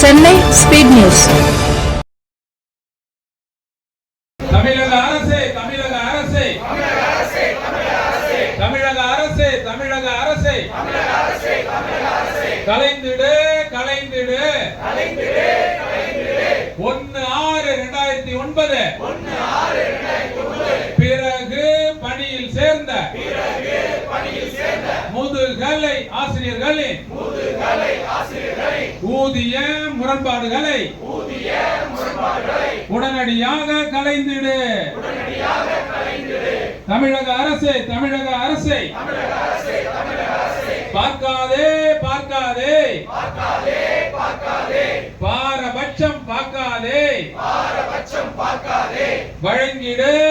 Chennai speed news. தமிழக அரசே தமிழக அரசே. தமிழக அரசே தமிழக அரசே. கலைந்திடு கலைந்திடு. ஒன்னு ஆறு இரண்டாயிரத்தி ஒன்பது பிறகு பணியில் சேர்ந்த முதுகலை ஆசிரியர்களின் ஊதிய முரண்பாடுகளை. உடனடியாக கலைந்திடு. தமிழக அரசே தமிழக அரசே. பார்க்காதே பார்க்காதே. பாரபட்சம் பார்க்காதே. வழங்கிடு வழங்கிடு.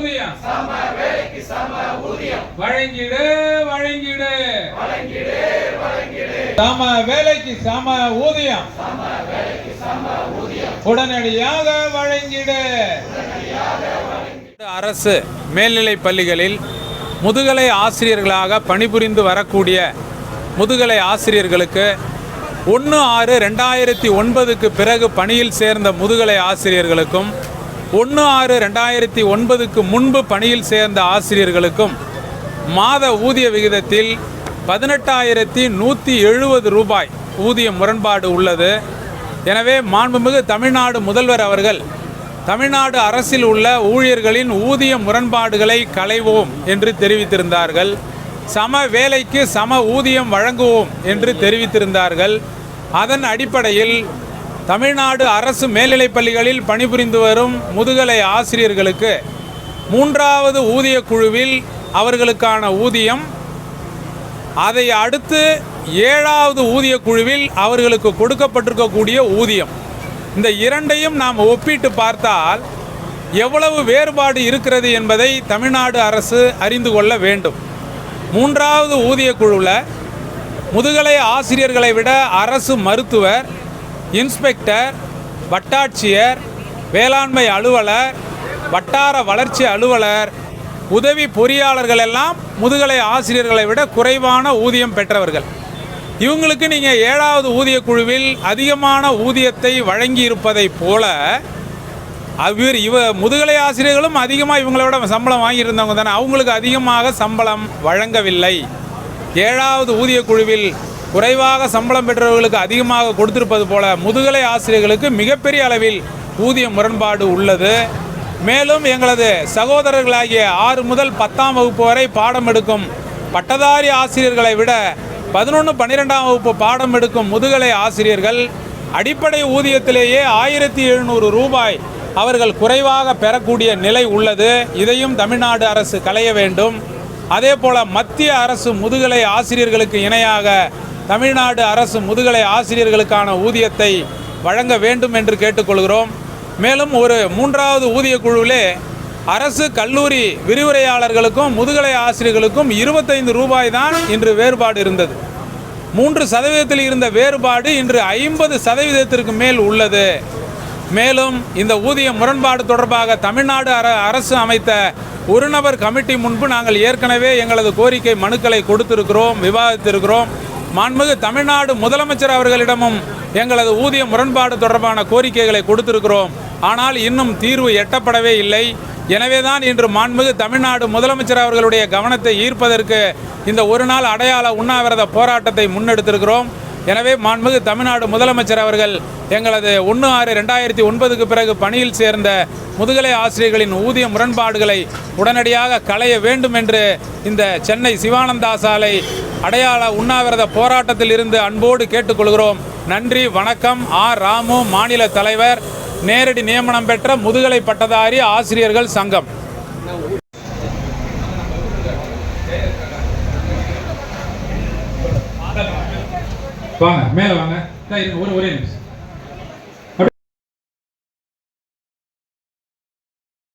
ஊதியம். சம வேலைக்கு சம ஊதியம் வழங்கிடு வழங்கிடு. வழங்கிடு வழங்கிடு சம வேலைக்கு சம ஊதியம். சம வேலைக்கு சம ஊதியம் உடனடியாக வழங்கிடு. அரசு மேல்நிலை பள்ளிகளில் முதுகலை ஆசிரியர்களாக பணிபுரிந்து வரக்கூடிய முதுகலை ஆசிரியர்களுக்கு ஒன்று ஆறு ரெண்டாயிரத்தி ஒன்பதுக்கு பிறகு பணியில் சேர்ந்த முதுகலை ஆசிரியர்களுக்கும் ஒன்று ஆறு ரெண்டாயிரத்தி ஒன்பதுக்கு முன்பு பணியில் சேர்ந்த ஆசிரியர்களுக்கும் மாத ஊதிய விகிதத்தில் பதினெட்டாயிரத்தி நூற்றி எழுபது ரூபாய் ஊதிய முரண்பாடு உள்ளது. எனவே மாண்புமிகு தமிழ்நாடு முதல்வர் அவர்கள் தமிழ்நாடு அரசில் உள்ள ஊழியர்களின் ஊதிய முரண்பாடுகளை களைவோம் என்று தெரிவித்திருந்தார்கள். சம வேலைக்கு சம ஊதியம் வழங்குவோம் என்று தெரிவித்திருந்தார்கள். அதன் அடிப்படையில் தமிழ்நாடு அரசு மேல்நிலைப் பள்ளிகளில் பணிபுரிந்து வரும் முதுகலை ஆசிரியர்களுக்கு மூன்றாவது ஊதிய குழுவில் அவர்களுக்கான ஊதியம். அதை அடுத்து ஏழாவது ஊதிய குழுவில் அவர்களுக்கு கொடுக்கப்பட்டிருக்கக்கூடிய ஊதியம். இந்த இரண்டையும் நாம் ஒப்பிட்டு பார்த்தால் எவ்வளவு வேறுபாடு இருக்கிறது என்பதை தமிழ்நாடு அரசு அறிந்து கொள்ள வேண்டும். மூன்றாவது ஊதிய குழுவில் முதுகலை ஆசிரியர்களை விட அரசு மருத்துவர் இன்ஸ்பெக்டர் வட்டாட்சியர் வேளாண்மை அலுவலர் வட்டார வளர்ச்சி அலுவலர் உதவி பொறியாளர்கள் எல்லாம் முதுகலை ஆசிரியர்களை விட குறைவான ஊதியம் பெற்றவர்கள். இவங்களுக்கு நீங்கள் ஏழாவது ஊதிய குழுவில் அதிகமான ஊதியத்தை வழங்கி இருப்பதைப் போல அவர் இவ முதுகலை ஆசிரியர்களும் அதிகமாக இவங்களோட சம்பளம் வாங்கியிருந்தவங்க தானே அவங்களுக்கு அதிகமாக சம்பளம் வழங்கவில்லை. ஏழாவது ஊதிய குழுவில் குறைவாக சம்பளம் பெற்றவர்களுக்கு அதிகமாக கொடுத்திருப்பது போல முதுகலை ஆசிரியர்களுக்கு மிகப்பெரிய அளவில் ஊதிய முரண்பாடு உள்ளது. மேலும் எங்களது சகோதரர்களாகிய ஆறு முதல் பத்தாம் வகுப்பு வரை பாடம் எடுக்கும் பட்டதாரி ஆசிரியர்களை விட பதினொன்று பன்னிரெண்டாம் வகுப்பு பாடம் எடுக்கும் முதுகலை ஆசிரியர்கள் அடிப்படை ஊதியத்திலேயே ஆயிரத்தி எழுநூறு ரூபாய் அவர்கள் குறைவாக பெறக்கூடிய நிலை உள்ளது. இதையும் தமிழ்நாடு அரசு களைய வேண்டும். அதே போல மத்திய அரசு முதுகலை ஆசிரியர்களுக்கு இணையாக தமிழ்நாடு அரசு முதுகலை ஆசிரியர்களுக்கான ஊதியத்தை வழங்க வேண்டும் என்று கேட்டுக்கொள்கிறோம். மேலும் ஒரு மூன்றாவது ஊதிய குழுவிலே அரசு கல்லூரி விரிவுரையாளர்களுக்கும் முதுகலை ஆசிரியர்களுக்கும் இருபத்தைந்து ரூபாய் தான் இன்று வேறுபாடு இருந்தது. மூன்று சதவீதத்தில் இருந்த வேறுபாடு இன்று ஐம்பது சதவீதத்திற்கு மேல் உள்ளது. மேலும் இந்த ஊதிய முரண்பாடு தொடர்பாக தமிழ்நாடு அர அரசு அமைத்த ஒரு நபர் கமிட்டி முன்பு நாங்கள் ஏற்கனவே எங்களது கோரிக்கை மனுக்களை கொடுத்திருக்கிறோம் விவாதித்திருக்கிறோம். மாண்புமிகு தமிழ்நாடு முதலமைச்சர் அவர்களிடமும் எங்களது ஊதிய முரண்பாடு தொடர்பான கோரிக்கைகளை கொடுத்திருக்கிறோம். ஆனால் இன்னும் தீர்வு எட்டப்படவே இல்லை. எனவேதான் இன்று மாண்புமிகு தமிழ்நாடு முதலமைச்சர் அவர்களுடைய கவனத்தை ஈர்ப்பதற்கு இந்த ஒரு நாள் அடையாள உண்ணாவிரத போராட்டத்தை முன்னெடுத்திருக்கிறோம். எனவே மாண்புமிகு தமிழ்நாடு முதலமைச்சர் அவர்கள் எங்களது ஒன்று ஆறு ரெண்டாயிரத்தி ஒன்பதுக்கு பிறகு பணியில் சேர்ந்த முதுகலை ஆசிரியர்களின் ஊதிய முரண்பாடுகளை உடனடியாக களைய வேண்டும் என்று இந்த சென்னை சிவானந்தா சாலை அடையாள உண்ணாவிரத போராட்டத்தில் இருந்து அன்போடு கேட்டுக்கொள்கிறோம். நன்றி வணக்கம். ஆர் ராமு மாநில தலைவர். நேரடி நியமனம் பெற்ற முதுகலை பட்டதாரி ஆசிரியர்கள் சங்கம். வாங்க மேலே வாங்க. ஒரு ஒரே நிமிஷம்.